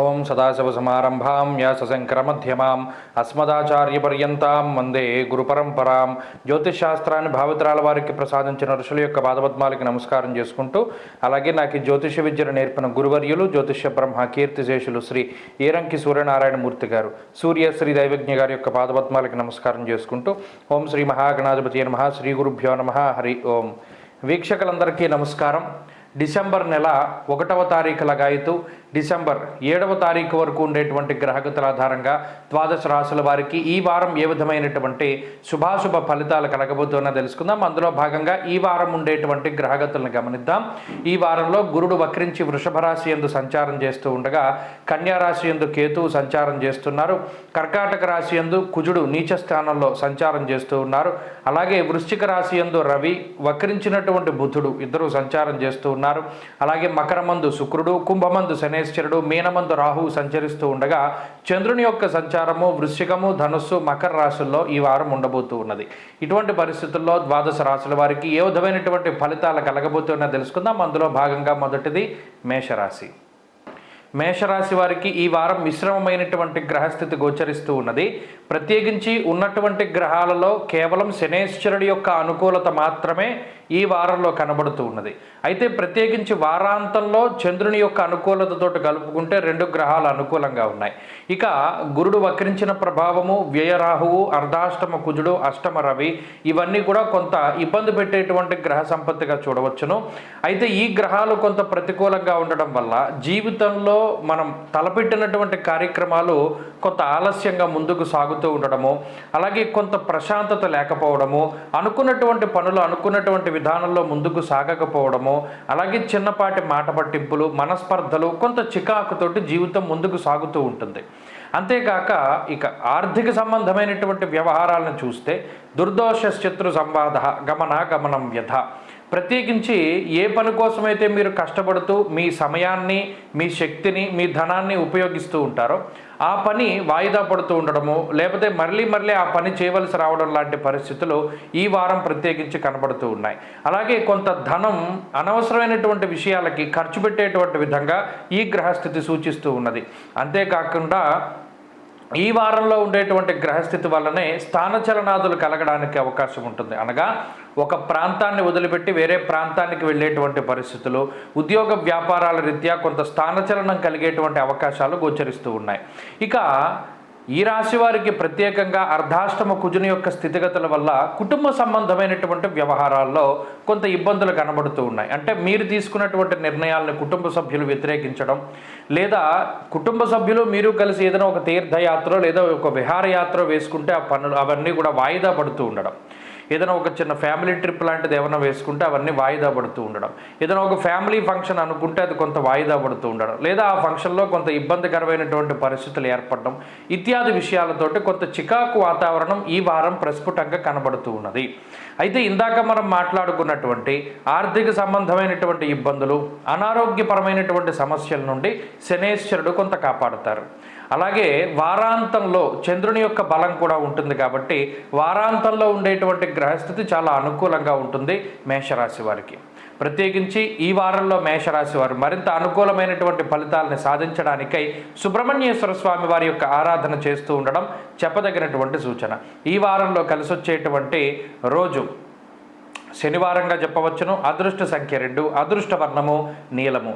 ఓం సదాశివసమారంభాం వ్యాసశంకరమధ్యమాం అస్మదాచార్యపర్యంతం వందే గురుపరంపరాం జ్యోతిషశాస్త్రాన్ని భావితరాల వారికి ప్రసాదించిన ఋషుల యొక్క పాదపద్మాలకి నమస్కారం చేసుకుంటూ అలాగే నాకు ఈ జ్యోతిష విద్యను నేర్పిన గురువర్యులు జ్యోతిష బ్రహ్మ కీర్తిశేషులు శ్రీ ఈరంకి సూర్యనారాయణమూర్తి గారు. సూర్య శ్రీ దైవజ్ఞ గారి యొక్క పాదపద్మాలకి నమస్కారం చేసుకుంటూ ఓం శ్రీ మహాగణాధిపతి నమ శ్రీ గురుభ్యో నమ హరి ఓం. వీక్షకులందరికీ నమస్కారం. డిసెంబర్ నెల ఒకటవ తారీఖు గాయతూ డిసెంబర్ ఏడవ తారీఖు వరకు ఉండేటువంటి గ్రహగతుల ఆధారంగా ద్వాదశ రాశుల వారికి ఈ వారం ఏ విధమైనటువంటి శుభాశుభ ఫలితాలు కలగబోతున్నా తెలుసుకుందాం. అందులో భాగంగా ఈ వారం ఉండేటువంటి గ్రహగతులను గమనిద్దాం. ఈ వారంలో గురుడు వక్రించి వృషభ రాశి ఎందు సంచారం చేస్తూ ఉండగా కన్యారాశి ఎందు కేతువు సంచారం చేస్తున్నారు. కర్కాటక రాశి ఎందు కుజుడు నీచ స్థానంలో సంచారం చేస్తూ ఉన్నారు. అలాగే వృశ్చిక రాశి ఎందు రవి వక్రించినటువంటి బుధుడు ఇద్దరు సంచారం చేస్తూ ఉన్నారు. అలాగే మకరమందు శుక్రుడు కుంభమందు శని శనేశ్వరుడు మీనమందు రాహువు సంచరిస్తూ ఉండగా చంద్రుని యొక్క సంచారము వృశ్చికము ధనుస్సు మకర రాశుల్లో ఈ వారం ఉండబోతూ ఉన్నది. ఇటువంటి పరిస్థితుల్లో ద్వాదశ రాశుల వారికి ఏ విధమైనటువంటి ఫలితాలు కలగబోతున్నా తెలుసుకుందాం. అందులో భాగంగా మొదటిది మేషరాశి. మేషరాశి వారికి ఈ వారం మిశ్రమమైనటువంటి గ్రహస్థితి గోచరిస్తూ ఉన్నది. ప్రత్యేకించి ఉన్నటువంటి గ్రహాలలో కేవలం శనేశ్వరుడి యొక్క అనుకూలత మాత్రమే ఈ వారంలో కనబడుతూ ఉన్నది. అయితే ప్రత్యేకించి వారాంతంలో చంద్రుని యొక్క అనుకూలతతో కలుపుకుంటే రెండు గ్రహాలు అనుకూలంగా ఉన్నాయి. ఇక గురుడు వక్రించిన ప్రభావము వ్యయరాహువు అర్ధాష్టమ కుజుడు అష్టమ రవి ఇవన్నీ కూడా కొంత ఇబ్బంది పెట్టేటువంటి గ్రహ సంపత్తిగా చూడవచ్చును. అయితే ఈ గ్రహాలు కొంత ప్రతికూలంగా ఉండడం వల్ల జీవితంలో మనం తలపెట్టినటువంటి కార్యక్రమాలు కొంత ఆలస్యంగా ముందుకు సాగుతూ ఉండడము అలాగే కొంత ప్రశాంతత లేకపోవడము అనుకున్నటువంటి పనులు అనుకున్నటువంటి విధానంలో ముందుకు సాగకపోవడము అలాగే చిన్నపాటి మాట పట్టింపులు మనస్పర్ధలు కొంత చికాకుతోటి జీవితం ముందుకు సాగుతూ ఉంటుంది. అంతేకాక ఇక ఆర్థిక సంబంధమైనటువంటి వ్యవహారాలను చూస్తే దుర్దోష శత్రు సంవాద గమన గమనం వ్యధ. ప్రత్యేకించి ఏ పని కోసమైతే మీరు కష్టపడుతూ మీ సమయాన్ని మీ శక్తిని మీ ధనాన్ని ఉపయోగిస్తూ ఉంటారో ఆ పని వాయిదా పడుతూ ఉండడము లేకపోతే మళ్ళీ మళ్ళీ ఆ పని చేయవలసి రావడం లాంటి పరిస్థితులు ఈ వారం ప్రత్యేకించి కనబడుతూ ఉన్నాయి. అలాగే కొంత ధనం అనవసరమైనటువంటి విషయాలకి ఖర్చు పెట్టేటువంటి విధంగా ఈ గ్రహస్థితి సూచిస్తూ ఉన్నది. అంతేకాకుండా ఈ వారంలో ఉండేటువంటి గ్రహస్థితి వల్లనే స్థానచలనాదులు కలగడానికి అవకాశం ఉంటుంది. అనగా ఒక ప్రాంతాన్ని వదిలిపెట్టి వేరే ప్రాంతానికి వెళ్ళేటువంటి పరిస్థితులు ఉద్యోగ వ్యాపారాల రీత్యా కొంత స్థానచలనం కలిగేటువంటి అవకాశాలు గోచరిస్తూ ఉన్నాయి. ఇక ఈ రాశి వారికి ప్రత్యేకంగా అర్ధాష్టమ కుజుని యొక్క స్థితిగతుల వల్ల కుటుంబ సంబంధమైనటువంటి వ్యవహారాల్లో కొంత ఇబ్బందులు కనబడుతూ ఉన్నాయి. అంటే మీరు తీసుకున్నటువంటి నిర్ణయాలను కుటుంబ సభ్యులు వ్యతిరేకించడం లేదా కుటుంబ సభ్యులు మీరు కలిసి ఏదైనా ఒక తీర్థయాత్ర లేదా ఒక విహారయాత్ర వేసుకుంటే ఆ పనులు అవన్నీ కూడా వాయిదా పడుతూ ఉండడం. ఏదైనా ఒక చిన్న ఫ్యామిలీ ట్రిప్ లాంటిది ఏమైనా వేసుకుంటే అవన్నీ వాయిదా పడుతూ ఉండడం. ఏదైనా ఒక ఫ్యామిలీ ఫంక్షన్ అనుకుంటే అది కొంత వాయిదా పడుతూ ఉండడం. లేదా ఆ ఫంక్షన్లో కొంత ఇబ్బందికరమైనటువంటి పరిస్థితులు ఏర్పడడం. ఇత్యాది విషయాలతోటి కొంత చికాకు వాతావరణం ఈ వారం ప్రస్ఫుటంగా కనబడుతూ ఉన్నది. అయితే ఇందాక మనం మాట్లాడుకున్నటువంటి ఆర్థిక సంబంధమైనటువంటి ఇబ్బందులు అనారోగ్యపరమైనటువంటి సమస్యల నుండి శనేశ్వరుడు కొంత కాపాడుతారు. అలాగే వారాంతంలో చంద్రుని యొక్క బలం కూడా ఉంటుంది కాబట్టి వారాంతంలో ఉండేటువంటి గ్రహస్థితి చాలా అనుకూలంగా ఉంటుంది మేషరాశి వారికి. ప్రత్యేకించి ఈ వారంలో మేషరాశి వారు మరింత అనుకూలమైనటువంటి ఫలితాలను సాధించడానికై సుబ్రహ్మణ్యేశ్వర స్వామి వారి యొక్క ఆరాధన చేస్తూ ఉండడం చెప్పదగినటువంటి సూచన. ఈ వారంలో కలిసి వచ్చేటువంటి రోజు శనివారంగా చెప్పవచ్చును. అదృష్ట సంఖ్య రెండు అదృష్ట వర్ణము నీలము.